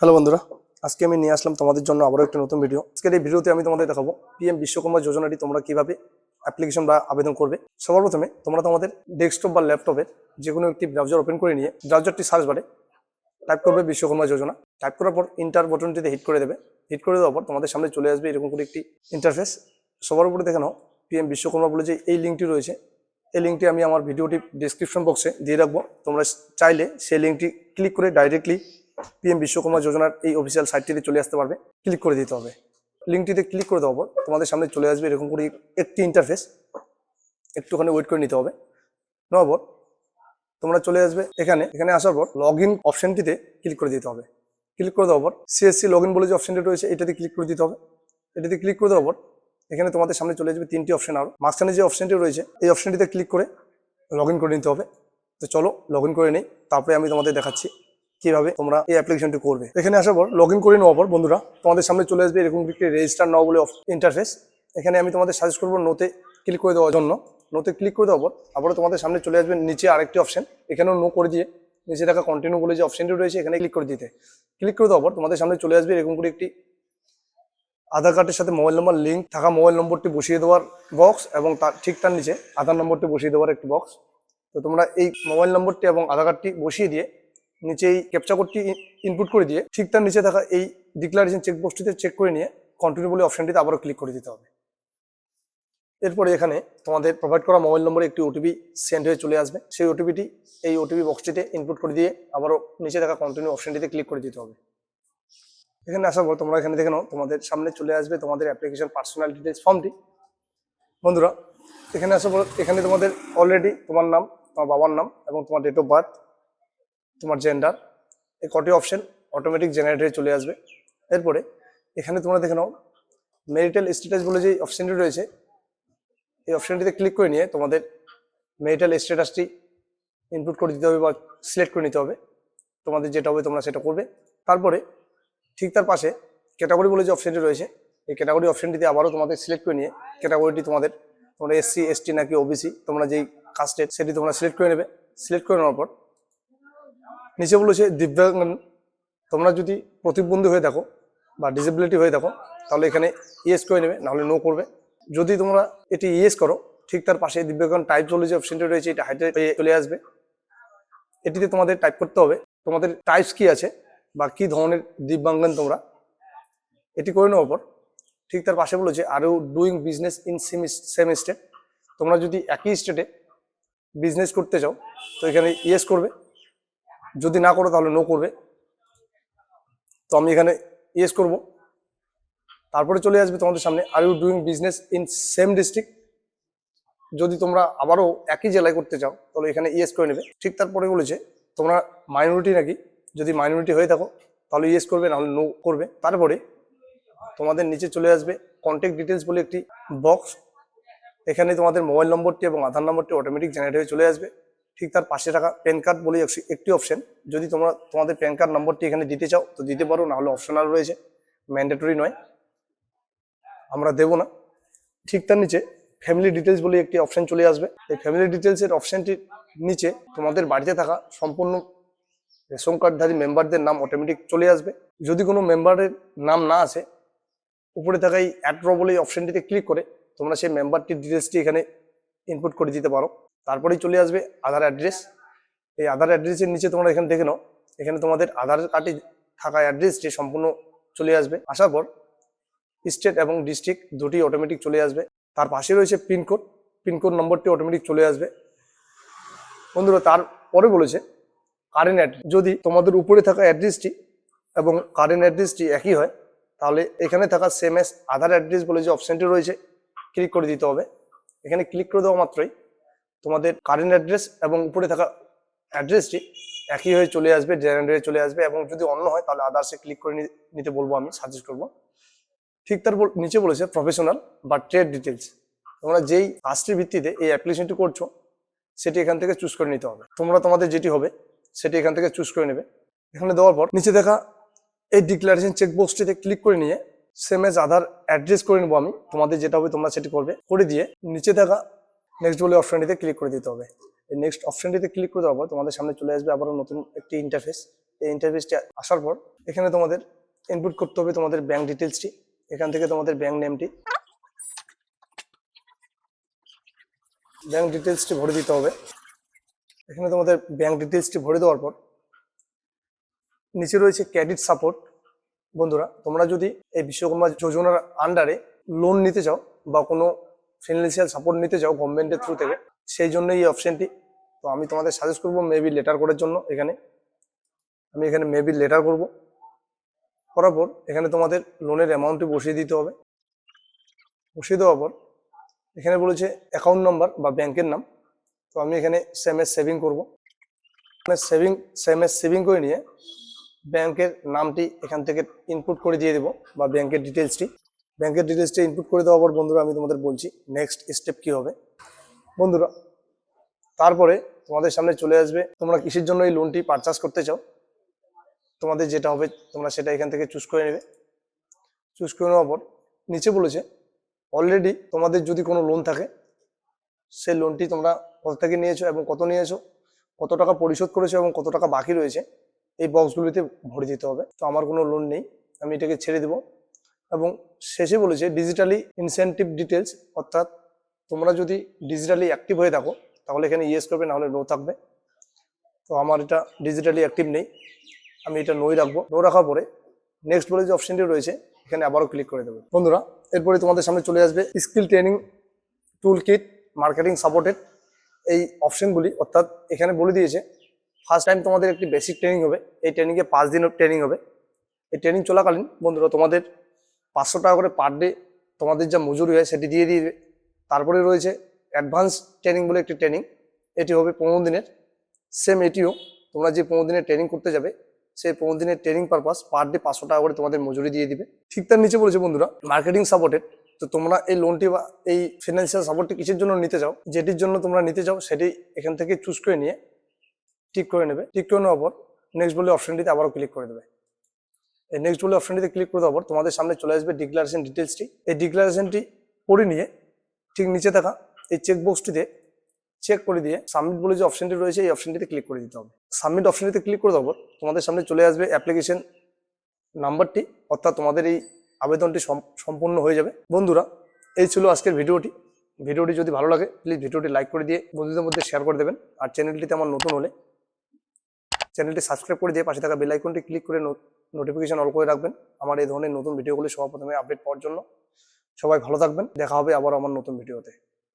Hello বন্ধুরা, আজকে আমি নিয়ে আসলাম তোমাদের জন্য আবারও একটা নতুন ভিডিও আজকের এই ভিডিওতে আমি তোমাদের দেখাবো পিএম বিশ্বকর্মা যোজনাটি তোমরা কীভাবে অ্যাপ্লিকেশন বা আবেদন করবে। সবার প্রথমে তোমরা তোমাদের ডেস্কটপ বা ল্যাপটপে যে কোনো একটি ব্রাউজার ওপেন করে নিয়ে ব্রাউজারটি সার্চ বারে টাইপ করবে বিশ্বকর্মা যোজনা। টাইপ করার পর ইন্টার বটনটিতে হিট করে দেবে। হিট করে দেওয়ার পর তোমাদের সামনে চলে আসবে এরকম করে একটি ইন্টারফেস সবার উপরে দেখে নাও পিএম বিশ্বকর্মা বলে যে এই লিঙ্কটি রয়েছে, এই লিঙ্কটি আমি আমার ভিডিওটি ডিসক্রিপশন বক্সে দিয়ে রাখব। তোমরা চাইলে সেই লিঙ্কটি ক্লিক করে ডাইরেক্টলি পিএম বিশ্বকর্মা যোজনার এই অফিসিয়াল সাইটটিতে চলে আসতে পারবে। ক্লিক করে দিতে হবে। লিঙ্কটিতে ক্লিক করে দেওয়ার পর তোমাদের সামনে চলে আসবে এরকম করে একটি ইন্টারফেস একটুখানি ওয়েট করে নিতে হবে। নেওয়ার পর তোমরা চলে আসবে এখানে। এখানে আসার পর লগ ইন অপশনটিতে ক্লিক করে দিতে হবে। ক্লিক করে দেওয়ার পর সিএসসি লগ ইন বলে যে অপশনটি রয়েছে, এটাতে ক্লিক করে দিতে হবে। এটাতে ক্লিক করে দেওয়ার পর এখানে তোমাদের সামনে চলে আসবে তিনটি অপশান আর। মাঝখানে যে অপশনটি রয়েছে, এই অপশনটিতে ক্লিক করে লগ করে নিতে হবে। তো চলো লগ করে নিই। তারপরে আমি তোমাদের দেখাচ্ছি। কীভাবে তোমরা এই অ্যাপ্লিকেশনটি করবে। এখানে আসার পর লগ ইন করে নেওয়ার পর বন্ধুরা, তোমাদের সামনে চলে আসবে এরকম একটি রেজিস্টার নাও বলে ইন্টারফেস এখানে আমি তোমাদের সাজেস্ট করব নোতে ক্লিক করে দেওয়ার জন্য। নোতে ক্লিক করে দেওয়ার পর আবারও তোমাদের সামনে চলে আসবে নিচে আরেকটি অপশন এখানেও নো করে দিয়ে নিচে থাকা কন্টিনিউ বলে যে অপশনটি রয়েছে, এখানে ক্লিক করে দিতে। ক্লিক করে দেওয়ার পর তোমাদের সামনে চলে আসবে এরকম করে একটি আধার কার্ডের সাথে মোবাইল নাম্বার লিঙ্ক থাকা মোবাইল নম্বরটি বসিয়ে দেওয়ার বক্স এবং তার ঠিক তার নিচে আধার নম্বরটি বসিয়ে দেওয়ার একটি বক্স তো তোমরা এই মোবাইল নম্বরটি এবং আধার কার্ডটি বসিয়ে দিয়ে নিচে এই ক্যাপচা কোডটি ইনপুট করে দিয়ে ঠিক তার নিচে থাকা এই ডিক্লারেশন চেকবক্সটিতে চেক করে নিয়ে কন্টিনিউ বলে অপশনটিতে আবারও ক্লিক করে দিতে হবে। এরপরে এখানে তোমাদের প্রোভাইড করা মোবাইল নম্বরে একটি ওটিপি সেন্ড হয়ে চলে আসবে। সেই ওটিপিটি এই ওটিপি বক্সটিতে ইনপুট করে দিয়ে আবারও নিচে থাকা কন্টিনিউ অপশনটিতে ক্লিক করে দিতে হবে। এখানে আসার পর তোমরা এখানে দেখে নাও, তোমাদের সামনে চলে আসবে তোমাদের অ্যাপ্লিকেশন পার্সোনাল ডিটেলস ফর্মটি বন্ধুরা, এখানে আসার পর এখানে তোমাদের অলরেডি তোমার নাম, তোমার বাবার নাম এবং তোমার ডেট অফ বার্থ তোমার জেন্ডার এই কটি অপশন অটোমেটিক জেনারেট হয়ে চলে আসবে। এরপরে এখানে তোমরা দেখে নাও মেরিটাল স্ট্যাটাস বলে যে অপশনটি রয়েছে, এই অপশনটিতে ক্লিক করে নিয়ে তোমাদের মেরিটাল স্ট্যাটাসটি ইনপুট করে দিতে হবে বা সিলেক্ট করে নিতে হবে। তোমাদের যেটা হবে তোমরা সেটা করবে। তারপরে ঠিক তার পাশে ক্যাটাগরি বলে যে অপশনটি রয়েছে, এই ক্যাটাগরি অপশনটিতে আবারও তোমাদের সিলেক্ট করে নিয়ে ক্যাটাগরিটি তোমাদের, তোমরা এসসি এসটি নাকি ওবিসি তোমরা যেই কাস্টের সেটি তোমরা সিলেক্ট করে নেবে। সিলেক্ট করে নেওয়ার পর নিচে বলেছে দিব্যাঙ্গ তোমরা যদি প্রতিবন্ধী হয়ে থাকো বা ডিসেবিলিটি হয়ে থাকো, তাহলে এখানে ইয়েস করে নেবে, নাহলে নো করবে। যদি তোমরা এটি ইয়েস করো, ঠিক তার পাশে দিব্যাঙ্গন টাইপ যে অপশনটি রয়েছে, এটা হাইটে চলে আসবে। এটিতে তোমাদের টাইপ করতে হবে, তোমাদের টাইপস কি আছে বা কি ধরনের দিব্যাঙ্গন তোমরা, এটি করে নেওয়ার পর, ঠিক তার পাশে বলেছে আরও doing business in same same state তোমরা যদি একই স্টেটে বিজনেস করতে চাও, তো এখানে ইয়েস করবে। যদি না করো তাহলে নো করবে। তো আমি এখানে ইয়েস করব। তারপরে চলে আসবে তোমাদের সামনে are you doing business in same district যদি তোমরা আবারও একই জেলায় করতে চাও, তাহলে এখানে ইয়েস করে নেবে। ঠিক তারপরে বলেছে, তোমরা মাইনরিটি নাকি? যদি মাইনরিটি হয়ে থাকো, তাহলে ইয়েস করবে, নাহলে নো করবে। তারপরে তোমাদের নিচে চলে আসবে কন্ট্যাক্ট ডিটেলস বলে একটি বক্স এখানে তোমাদের মোবাইল নম্বরটি এবং আধার নম্বরটি অটোমেটিক জেনারেট হয়ে চলে আসবে। ঠিক তার পাশে থাকা প্যান কার্ড বলে একটি- অপশন যদি তোমরা, তোমাদের প্যান কার্ড নম্বরটি এখানে দিতে চাও, তো দিতে পারো, নাহলে অপশনাল রয়েছে। ম্যান্ডেটরি নয়। আমরা দেবো না। ঠিক তার নিচে ফ্যামিলি ডিটেলস বলে একটি অপশন চলে আসবে। এই ফ্যামিলি ডিটেলসের অপশনটির নিচে তোমাদের বাড়িতে থাকা সম্পূর্ণ রেশন কার্ডধারী মেম্বারদের নাম অটোমেটিক চলে আসবে। যদি কোনো মেম্বারের নাম না আসে, উপরে থাকা এই অ্যাড্র বলে এই অপশনটিতে ক্লিক করে তোমরা সেই মেম্বারটির ডিটেলসটি এখানে ইনপুট করে দিতে পারো। তারপরেই চলে আসবে আধার অ্যাড্রেস। এই আধার অ্যাড্রেসের নিচে তোমরা এখানে দেখে নাও, এখানে তোমাদের আধার কার্ডে থাকা অ্যাড্রেসটি সম্পূর্ণ চলে আসবে। আসার পর স্টেট এবং ডিস্ট্রিক্ট দুটি অটোমেটিক চলে আসবে। তার পাশে রয়েছে পিনকোড পিনকোড নম্বরটি অটোমেটিক চলে আসবে। বন্ধুরা তারপরে বলেছে কারেন্ট অ্যাড্রেস যদি তোমাদের উপরে থাকা অ্যাড্রেসটি এবং কারেন্ট অ্যাড্রেসটি একই হয়, তাহলে এখানে থাকা সেম এস আধার অ্যাড্রেস বলে যে অপশনটি রয়েছে ক্লিক করে দিতে হবে। এখানে ক্লিক করে দেওয়া মাত্রই তোমাদের কারেন্ট অ্যাড্রেস এবং উপরে থাকা অ্যাড্রেসটি একই হয়ে চলে আসবে জেনারেট হয়ে চলে আসবে এবং যদি অন্য হয় তাহলে আদার্সে ক্লিক করে নিতে বলব আমি সাজেস্ট করব। ঠিক তার নিচে বলেছে প্রফেশনাল বা ট্রেড ডিটেলস তোমরা যেই কাজটির ভিত্তিতে এই অ্যাপ্লিকেশনটি করছ, সেটি এখান থেকে চুজ করে নিতে হবে। তোমরা তোমাদের যেটি হবে, সেটি এখান থেকে চুজ করে নেবে। এখানে দেওয়ার পর নিচে দেখা এই ডিক্লারেশন চেকবক্সটিতে ক্লিক করে নিয়ে সেম এজ আধার অ্যাড্রেস করে নেব আমি। তোমাদের যেটা হবে তোমরা সেটি করবে। করে দিয়ে নিচে থাকা নেক্সট বলে অপশনটিতে ক্লিক করে দিতে হবে। এই নেক্সট অপশনটিতে ক্লিক করে দেওয়ার পর তোমাদের সামনে চলে আসবে আবারও নতুন একটি ইন্টারফেস এই ইন্টারফেসটি আসার পর এখানে তোমাদের ইনপুট করতে হবে তোমাদের ব্যাংক ডিটেলসটি এখান থেকে তোমাদের ব্যাংক নেমটি ব্যাংক ডিটেলসটি ভরে দিতে হবে। এখানে তোমাদের ব্যাংক ডিটেলসটি ভরে দেওয়ার পর নিচে রয়েছে ক্রেডিট সাপোর্ট বন্ধুরা, তোমরা যদি এই বিশ্বকর্মা যোজনার আন্ডারে লোন নিতে চাও বা কোনো ফিনান্সিয়াল সাপোর্ট নিতে চাও গভর্নমেন্টের থ্রু থেকে, সেই জন্য এই অপশনটি তো আমি তোমাদের সাজেস্ট করব মেবি লেটার করার জন্য এখানে। আমি এখানে মেবি লেটার করব। করার পর এখানে তোমাদের লোনের অ্যামাউন্টটি বসিয়ে দিতে হবে। বসিয়ে দেওয়ার পর এখানে বলেছে অ্যাকাউন্ট নাম্বার বা ব্যাংকের নাম। তো আমি এখানে সেম এস সেভিং করব। সেভিং সেম এস সেভিং করে নিয়ে ব্যাংকের নামটি এখান থেকে ইনপুট করে দিয়ে দেবো বা ব্যাংকের ডিটেলসটি ব্যাংকের ডিটেলসটি ইনপুট করে দেওয়ার পর বন্ধুরা আমি তোমাদের বলছি নেক্সট স্টেপ কি হবে। বন্ধুরা, তারপরে তোমাদের সামনে চলে আসবে, তোমরা কিসের জন্য এই লোনটি পারচাস করতে চাও? তোমাদের যেটা হবে, তোমরা সেটা এখান থেকে চুজ করে নেবে। চুজ করে নেওয়ার পর নিচে বলেছে অলরেডি তোমাদের যদি কোনো লোন থাকে, সেই লোনটি তোমরা কত থেকে নিয়েছো এবং কত নিয়েছো, কত টাকা পরিশোধ করেছ এবং কত টাকা বাকি রয়েছে, এই বক্সগুলিতে ভরে দিতে হবে। তো আমার কোনো লোন নেই, আমি এটাকে ছেড়ে দেবো। এবং শেষে বলেছে ডিজিটালি ইনসেন্টিভ ডিটেলস অর্থাৎ তোমরা যদি ডিজিটালি অ্যাক্টিভ হয়ে থাকো, তাহলে এখানে ইয়েস করবে, নাহলে নো থাকবে। তো আমার এটা ডিজিটালি অ্যাক্টিভ নেই, আমি এটা নোই রাখব। নো রাখার পরে নেক্সট বলে যে অপশনটি রয়েছে, এখানে আবারও ক্লিক করে দেবো। বন্ধুরা, এরপরে তোমাদের সামনে চলে আসবে skill training tool kit marketing supported এই অপশনগুলি অর্থাৎ এখানে বলে দিয়েছে ফার্স্ট টাইম তোমাদের একটি বেসিক ট্রেনিং হবে। এই ট্রেনিংয়ে পাঁচ দিনের ট্রেনিং হবে। এই ট্রেনিং চলাকালীন, বন্ধুরা, তোমাদের পাঁচশো টাকা করে পার ডে তোমাদের যা মজুরি হয় সেটি দিয়ে দিবে। তারপরে রয়েছে অ্যাডভান্স ট্রেনিং বলে একটি ট্রেনিং এটি হবে পনেরো দিনের। সেম এটিও তোমরা যে পনেরো দিনের ট্রেনিং করতে যাবে, সেই পনেরো দিনের ট্রেনিং পারপাস পার ডে পাঁচশো টাকা করে তোমাদের মজুরি দিয়ে দিবে। ঠিক তার নিচে বলেছে বন্ধুরা মার্কেটিং সাপোর্টেড তো তোমরা এই লোনটি বা এই ফিনান্সিয়াল সাপোর্টটি কিসের জন্য নিতে চাও? যেটির জন্য তোমরা নিতে চাও সেটি এখান থেকে চুজ করে নিয়ে ঠিক করে নেবে। ঠিক করে নেওয়ার পর নেক্সট বলে অপশনটিতে আবারও ক্লিক করে দেবে। নেক্সট বলে অপশনটিতে ক্লিক করে দেওয়ার তোমাদের সামনে চলে আসবে ডিক্লারেশন ডিটেলসটি এই ডিক্লারেশনটি পড়ে নিয়ে ঠিক নিচে থাকা এই চেক বক্সটিতে চেক করে দিয়ে সাবমিট বলে যে অপশনটি রয়েছে, এই অপশনটিতে ক্লিক করে দিতে হবে। সাবমিট অপশনটিতে ক্লিক করে দেওয়ার তোমাদের সামনে চলে আসবে অ্যাপ্লিকেশন নাম্বারটি অর্থাৎ তোমাদের এই আবেদনটি সম- সম্পূর্ণ হয়ে যাবে। বন্ধুরা, এই ছিল আজকের ভিডিওটি। ভিডিওটি যদি ভালো লাগে প্লিজ ভিডিওটি লাইক করে দিয়ে বন্ধুদের মধ্যে শেয়ার করে দেবেন। আর চ্যানেলটিতে আমার নতুন হলে চ্যানেলটি সাবস্ক্রাইব করে দিয়ে পাশে থাকা বেল আইকনটি ক্লিক করে নোটিফিকেশন অল করে রাখবেন। আমার এই ধরনের নতুন ভিডিওগুলি সবার প্রথমে আপডেট পাওয়ার জন্য। সবাই ভালো থাকবেন। দেখা হবে আবার আমার নতুন ভিডিওতে